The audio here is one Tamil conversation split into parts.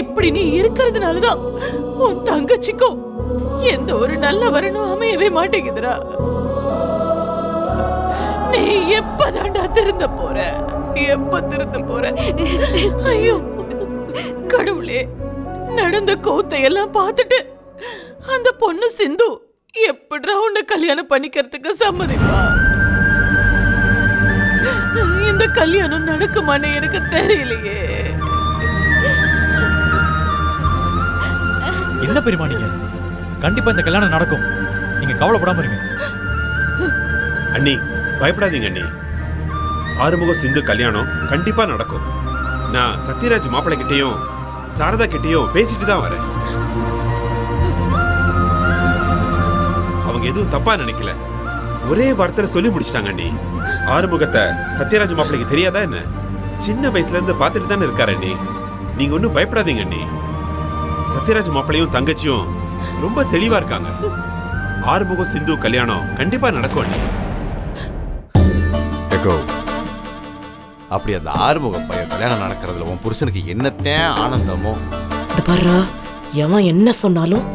இப்படி நீ இருக்கிறதுனாலதான் உன் தங்கச்சிக்கும் எந்த ஒரு நல்ல வரணும் அமையவே மாட்டேங்குதுடா. நீ எப்பதாண்டா திருந்த போற? எப்ப திருந்த போற? ஐயோ கடவுளே நடந்த கூத்தை எல்லாம் பார்த்துட்டு அந்த பொண்ணு சிந்து எப்படிடா உன்னை கல்யாணம் பண்ணிக்கிறதுக்கு சம்மதிப்பா? இந்த கல்யாணம் நடக்குமான்னு எனக்கு தெரியலையே. என்ன பெரியமா நீங்க? கண்டிப்பா இந்த கல்யாணம் நடக்கும். நீங்க கவலைப்படாம இருங்க. அண்ணி பயப்படாதீங்க அண்ணி. ஆறுமுக சிந்து கல்யாணம் கண்டிப்பா நடக்கும். நான் சத்யராஜ் மாப்பிள்ளை கிட்டேயும் சாரதா கிட்டேயும் பேசிட்டு தான் வரேன். அவங்க எதுவும் தப்பா நினைக்கல. ஒரே வார்த்தை சொல்லி முடிச்சிட்டாங்க அண்ணி. ஆறுமுகத்தை சத்யராஜ் மாப்பிள்ளைக்கு தெரியாதா என்ன? சின்ன வயசுல இருந்து பார்த்துட்டு தானே இருக்காரு அண்ணி. நீங்க ஒன்றும் பயப்படாதீங்க அண்ணி. சத்யராஜ் மாப்பிள்ளையும் தங்கச்சியும் ரொம்ப தெளிவா இருக்காங்க. ஆறுமுகம் சிந்து கல்யாணம் கண்டிப்பா நடக்கும் அண்ணி அப்படி அந்த ஆறுமுக பையன் கல்யாணம் நடக்கிறதுல உன் புருஷனுக்கு என்னத்தேன் ஆனந்தமோ? இந்த பாருடா எவன் என்ன சொன்னாலும்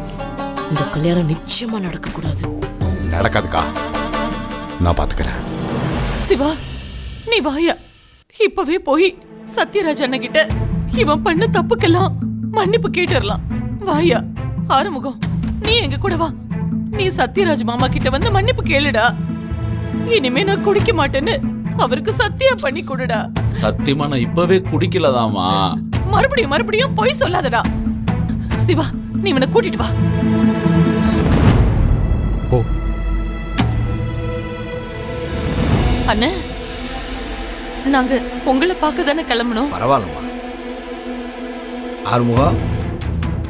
இந்த கல்யாணம் நிச்சயமா நடக்க கூடாது நடக்காதுக்கா. நான் பாத்துக்கிறேன். சிவா நீ வாயா. இப்பவே போய் சத்யராஜ் அண்ணன் கிட்ட இவன் பண்ண தப்புக்கெல்லாம் மன்னிப்பு கேட்டுறலாம் வாயா ஆறுமுகம் நீ எங்க கூட வா. நீ சத்யராஜ் மாமா கிட்ட வந்து மன்னிப்பு கேளுடா. இனிமே நான் குடிக்க மாட்டேன்னு அவருக்கு சத்தியம் பண்ணி கொடுடா. சத்தியமா நான் இப்பவே குடிக்கலதாமா மறுபடியும் மறுபடியும் பொய் சொல்லாதடா. சிவா நீ இவனை கூட்டிட்டு வா. போ. அண்ணே நாங்க உங்களை பார்க்க தானே கிளம்பணும்? பரவாயில்லம்மா. ஆறுமுகம்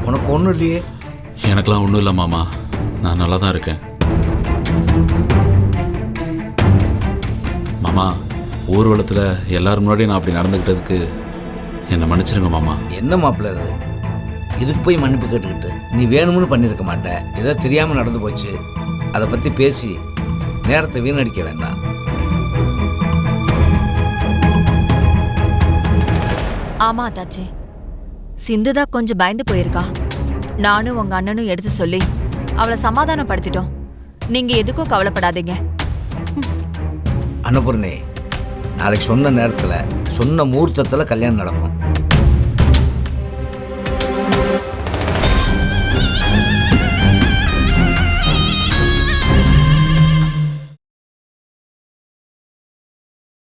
உனக்கு ஒன்றும் இல்லையே. எனக்கெல்லாம் ஒன்றும் இல்லை மாமா. நான் நல்லா தான் இருக்கேன். மாமா ஊர்வலத்தில் எல்லாரும் முன்னாடி நான் அப்படி நடந்துக்கிட்டதுக்கு என்னை மன்னிச்சிருங்க மாமா. என்ன மாப்பிள்ள இது? இதுக்கு போய் மன்னிப்பு கேட்டுக்கிட்டு நீ வேணும்னு பண்ணியிருக்க மாட்ட. ஏதோ தெரியாமல் நடந்து போச்சு. அதை பற்றி பேசி நேரத்தை வீணடிக்க வேண்டாம். ஆமா அத்தாச்சி. சிந்துதா கொஞ்சம் பயந்து போயிருக்கா. நானும் உங்க அண்ணனும் எடுத்து சொல்லி அவளை சமாதானப்படுத்திட்டோம். நீங்க எதுக்கும் கவலைப்படாதீங்க. அன்னபூர்ணி நாளைக்கு சொன்ன நேரத்தில் சொன்ன முகூர்த்தத்தில் கல்யாணம் நடக்கும்.